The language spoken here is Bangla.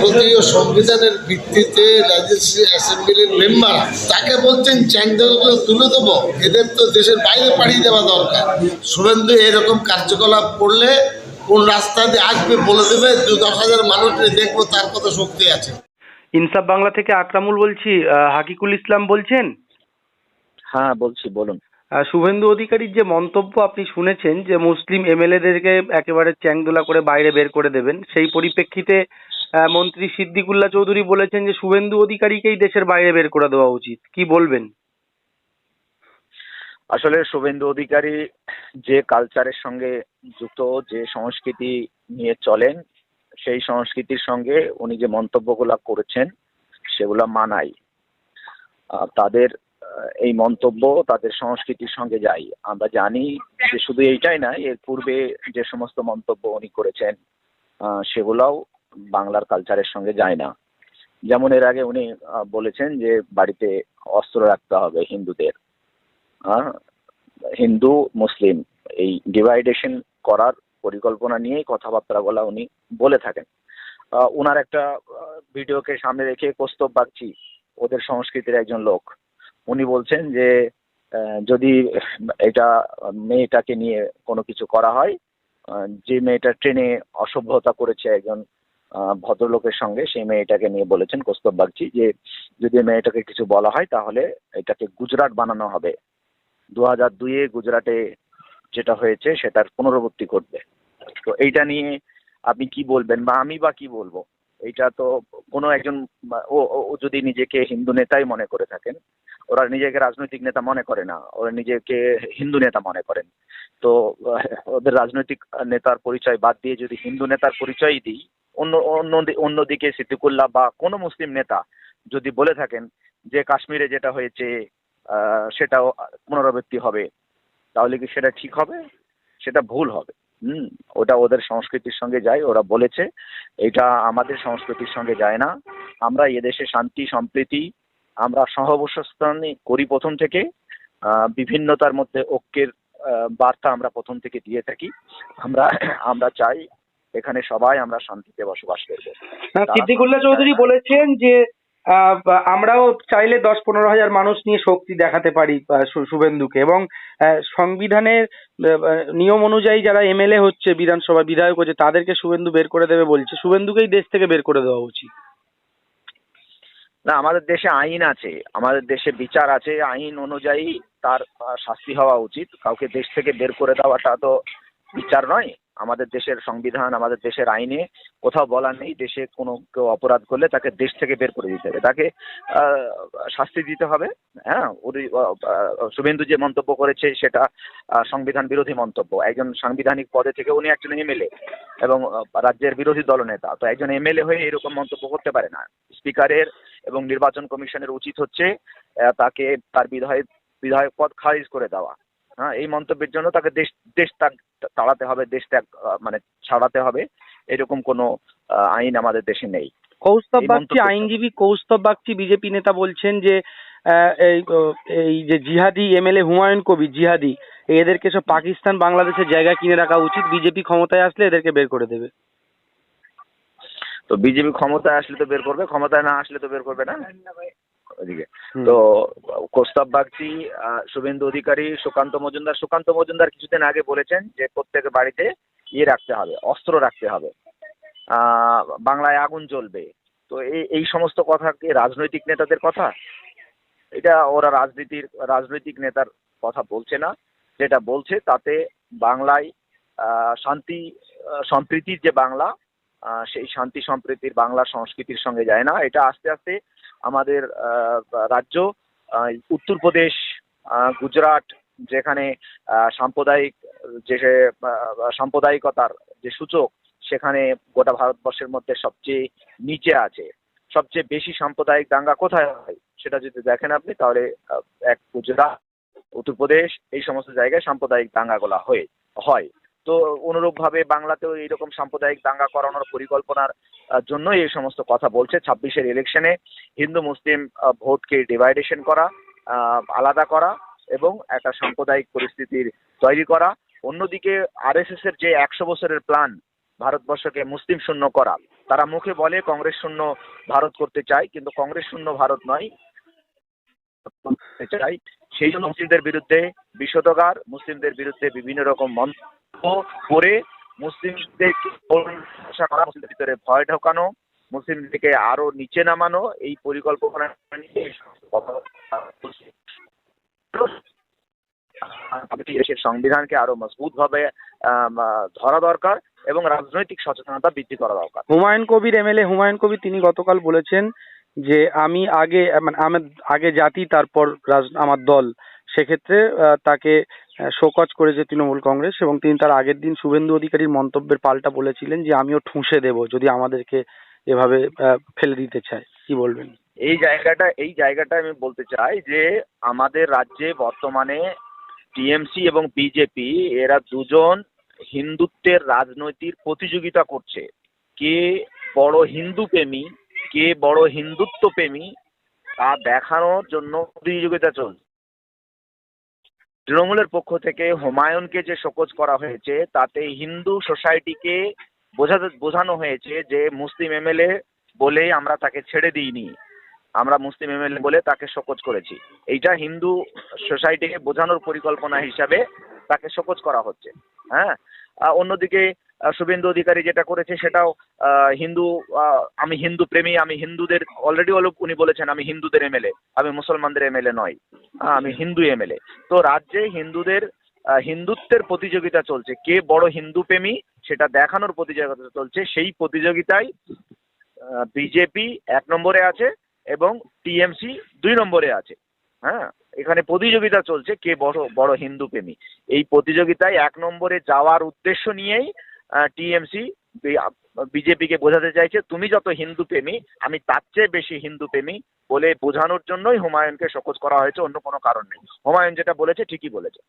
ভারতীয় সংবিধানের ভিত্তিতে রাজস্ব অ্যাসেম্বলির মেম্বার তাকে বলছেন চ্যাংদলগুলো তুলে দেবো এদের তো দেশের বাইরে পাঠিয়ে দেওয়া দরকার। শুভেন্দু এরকম কার্যকলাপ করলে কোন রাস্তা দিয়ে আসবে বলে দেবে দু দশ হাজার মানুষকে দেখব তার কত শক্তি আছে। ইনসাফ বাংলা থেকে আকরামুল বলছি আহ, হাকিকুল ইসলাম বলছেন? হ্যাঁ বলছি বলুন। আহ, শুভেন্দু অধিকারীর যে মন্তব্য আপনি শুনেছেন যে মুসলিম এমএলএদেরকে একেবারে চ্যাংদোলা করে বাইরে বের করে দেবেন সেই পরিপ্রেক্ষিতে মন্ত্রী সিদ্দিকুল্লাহ চৌধুরী বলেছেন যে শুভেন্দু অধিকারীকেই দেশের বাইরে বের করে দেওয়া উচিত। কি বলবেন? আসলে শুভেন্দু অধিকারী যে কালচারের সঙ্গে যুক্ত, যে সংস্কৃতি নিয়ে চলেন, সেই সংস্কৃতির সঙ্গে উনি যে মন্তব্যগুলো করেছেন, সেগুলো মানাই তাদের এই মন্তব্য তাদের সংস্কৃতির সঙ্গে যাই আমরা জানি যে শুধু এইটাই না এর পূর্বে যে সমস্ত মন্তব্য উনি করেছেন সেগুলাও বাংলার কালচারের সঙ্গে যায় না। যেমন এর আগে উনি বলেছেন যে বাড়িতে অস্ত্র রাখতে হবে হিন্দুদের। হিন্দু, মুসলিম, এই ডিভাইডেশন করার পরিকল্পনা নিয়েই কথাবার্তা বলা উনি বলে থাকেন। উনার একটা ভিডিওকে সামনে রেখে কস্তব বাগচি ওদের সংস্কৃতির একজন লোক। উনি বলছেন যে যদি এটা মেয়েটাকে নিয়ে কোনো কিছু করা হয় যে মেয়েটা ট্রেনে অসভ্যতা করেছে একজন ভদ্রলোকের সঙ্গে সেই মেয়েটাকে নিয়ে বলেছেন কস্তব বাগচি যে, যদি মেয়েটাকে কিছু বলা হয় তাহলে এটাকে গুজরাট বানানো হবে। দু হাজার দুইয়ে গুজরাটে যেটা হয়েছে সেটার পুনরাবৃত্তি ঘটবে। তো এইটা নিয়ে আপনি কি বলবেন বা আমি বা কি বলব? এইটা তো কোনো একজন ও যদি নিজেকে হিন্দু নেতাই মনে করে থাকেন, ওরা নিজেকে রাজনৈতিক নেতা মনে করে না, ওরা নিজেকে হিন্দু নেতা মনে করেন। তো ওদের রাজনৈতিক নেতার পরিচয় বাদ দিয়ে যদি হিন্দু নেতার পরিচয় দিই অন্য অন্য অন্যদিকে সিদ্দিকুল্লাহ বা কোনো মুসলিম নেতা যদি বলে থাকেন যে কাশ্মীরে যেটা হয়েছে সেটাও পুনরাবৃত্তি হবে, তাহলে কি সেটা ঠিক হবে? সেটা ভুল হবে। হুম, ওটা ওদের সংস্কৃতির সঙ্গে যায়, ওরা বলেছে, এটা আমাদের সংস্কৃতির সঙ্গে যায় না। আমরা এদেশে শান্তি, সম্প্রীতি, আমরা সহবস্থানে করি প্রথম থেকে বিভিন্নতার মধ্যে ঐক্যের বার্তা আমরা প্রথম থেকে দিয়ে থাকি। আমরা আমরা চাই এখানে সবাই আমরা শান্তিতে বসবাস করব। সিদ্দিকুল্লাহ চৌধুরী বলেছেন যে আমরাও চাইলে দশ পনেরো হাজার মানুষ নিয়ে শক্তি দেখাতে পারি শুভেন্দুকে এবং সংবিধানের নিয়ম অনুযায়ী যারা এমএলএ হচ্ছে বিধানসভা বিধায়ক হচ্ছে তাদেরকে শুভেন্দু বের করে দেবে বলছে। শুভেন্দুকেই দেশ থেকে বের করে দেওয়া উচিত। না আমাদের দেশে আইন আছে আমাদের দেশে বিচার আছে আইন অনুযায়ী তার শাস্তি হওয়া উচিত। কাউকে দেশ থেকে বের করে দেওয়াটা তো বিচার নয় আমাদের দেশের সংবিধান, আমাদের দেশের আইনে কোথাও বলা নেই দেশে কোনো কেউ অপরাধ করলে তাকে দেশ থেকে বের করে দিতে হবে। তাকে শাস্তি দিতে হবে। হ্যাঁ শুভেন্দু যে মন্তব্য করেছে সেটা সংবিধান বিরোধী মন্তব্য। একজন সাংবিধানিক পদে থেকে উনি একজন এমএলএ এবং রাজ্যের বিরোধী দলনেতা। তো একজন এমএলএ হয়ে এরকম মন্তব্য করতে পারে না। স্পিকারের এবং নির্বাচন কমিশনের উচিত হচ্ছে তাকে তার বিধায়ক বিধায়ক পদ খারিজ করে দেওয়া। হ্যাঁ এই মন্তব্যের জন্য তাকে দেশ দেশ ত্যাগ তাড়াতে হবে দেশ ত্যাগ মানে ছাড়াতে হবে। এরকম কোনো আইন আমাদের দেশে নেই। কৌস্তব বাগচি আইনজীবী কৌস্তব বাগচি বিজেপি নেতা বলছেন যে এই যে জিহাদি এমএলএ হুমায়ুন কবি জিহাদি এদেরকে সব পাকিস্তান বাংলাদেশের জায়গা কিনে রাখা উচিত। বিজেপি ক্ষমতায় আসলে এদেরকে বের করে দেবে। তো বিজেপি ক্ষমতায় আসলে তো বের করবে ক্ষমতায় না আসলে তো বের করবে না? ওদিকে তো কোস্তাব বাগচি শুভেন্দু অধিকারী সুকান্ত মজুমদার সুকান্ত মজুমদার কিছুদিন আগে বলেছেন যে প্রত্যেকের বাড়িতে ইয়ে রাখতে হবে অস্ত্র রাখতে হবে। আহ, বাংলায় আগুন জ্বলবে। তো এই এই সমস্ত কথা কি রাজনৈতিক নেতাদের কথা? এটা ওরা রাজনীতির রাজনৈতিক নেতার কথা বলছে না। যেটা বলছে তাতে বাংলায় আহ, শান্তি সম্প্রীতির যে বাংলা সেই শান্তি সম্প্রীতির বাংলা সংস্কৃতির সঙ্গে যায় না। এটা আস্তে আস্তে আমাদের রাজ্য উত্তরপ্রদেশ গুজরাট যেখানে সাম্প্রদায়িক যে সাম্প্রদায়িকতার যে সূচক, সেখানে গোটা ভারতবর্ষের মধ্যে সবচেয়ে নিচে আছে। সবচেয়ে বেশি সাম্প্রদায়িক দাঙ্গা কোথায় হয়, সেটা যদি দেখেন আপনি, তাহলে এক গুজরাট, উত্তরপ্রদেশ, এই সমস্ত জায়গায় সাম্প্রদায়িক দাঙ্গাগুলা হয়ে, হয়। তো অনুরূপভাবে বাংলাতেও এইরকম সাম্প্রদায়িক দাঙ্গা করানোর পরিকল্পনার জন্য এই সমস্ত কথা বলছে। ছাব্বিশের ইলেকশনে হিন্দু মুসলিম ভোটকে ডিভাইডেশন করা আলাদা করা এবং একটা সাম্প্রদায়িক পরিস্থিতির তৈরি করা। অন্যদিকে আরএসএস এর যে একশো বছরের প্ল্যান ভারতবর্ষকে মুসলিম শূন্য করা, তারা মুখে বলে কংগ্রেস শূন্য ভারত করতে চায়, কিন্তু কংগ্রেস শূন্য ভারত নয় চাই সেই জন্য মুসলিমদের বিরুদ্ধে বিষোদগার মুসলিমদের বিরুদ্ধে বিভিন্ন রকম মন্তব্য করে মুসলিমদের ভিতরে ভয় ঢোকানো, মুসলিমদেরকে আরও নিচে নামানো, এই পরিকল্পনা দেশের সংবিধানকে আরও মজবুত ভাবে ধরা দরকার এবং রাজনৈতিক সচেতনতা বৃদ্ধি করা দরকার। হুমায়ুন কবির এমএলএ, হুমায়ুন কবির তিনি গতকাল বলেছেন যে, আমি আগে মানে আমার আগে জাতি, তারপর আমার দল। সেক্ষেত্রে তাকে শোকজ করেছে তৃণমূল কংগ্রেস এবং তিনি তার আগের দিন শুভেন্দু অধিকারীর মন্তব্যের পাল্টা বলেছিলেন যে, আমিও ঠুসে দেব যদি আমাদেরকে এভাবে ফেলে দিতে চায়। কি বলবেন? এই জায়গাটা এই জায়গাটা আমি বলতে চাই যে, আমাদের রাজ্যে বর্তমানে টিএমসি এবং বিজেপি, এরা দুজন হিন্দুত্বের রাজনৈতিক প্রতিযোগিতা করছে। কে বড় হিন্দু প্রেমী, কে বড় হিন্দুত্ব প্রেমী, তা দেখানোর জন্য প্রতিযোগিতা চলছে। তৃণমূলের পক্ষ থেকে হুমায়ুনকে যে শোকজ করা হয়েছে, তাতে হিন্দু সোসাইটিকে বোঝাতে, বোঝানো হয়েছে যে মুসলিম এমএলএ বলে আমরা তাকে ছেড়ে দিইনি। আমরা মুসলিম এমএলএ বলে তাকে শোকজ করেছি। এইটা হিন্দু সোসাইটিকে বোঝানোর পরিকল্পনা হিসাবে তাকে শোকজ করা হচ্ছে। হ্যাঁ? অন্যদিকে শুভেন্দু অধিকারী যেটা করেছে সেটাও হিন্দু আমি হিন্দু প্রেমী, আমি হিন্দুদের অলরেডি উনি বলেছেন, আমি হিন্দুদের এমএলএ আমি মুসলমানদের এমএলএ নয়। আমি হিন্দু এমএলএ তো রাজ্যে হিন্দুদের হিন্দুত্বের প্রতিযোগিতা চলছে। কে বড় হিন্দু প্রেমী, সেটা দেখানোর প্রতিযোগিতা চলছে। সেই প্রতিযোগিতায় বিজেপি এক নম্বরে আছে এবং টিএমসি দুই নম্বরে আছে। হ্যাঁ এখানে প্রতিযোগিতা চলছে কে বড় বড় হিন্দু প্রেমী। এই প্রতিযোগিতায় এক নম্বরে যাওয়ার উদ্দেশ্য নিয়েই টিএমসি বিজেপিকে বোঝাতে চাইছে, তুমি যত হিন্দু প্রেমী, আমি তার চেয়ে বেশি হিন্দু প্রেমী বলে বোঝানোর জন্যই হুমায়ুনকে শোকজ করা হয়েছে, অন্য কোনো কারণ নেই। হুমায়ুন যেটা বলেছে ঠিকই বলেছে।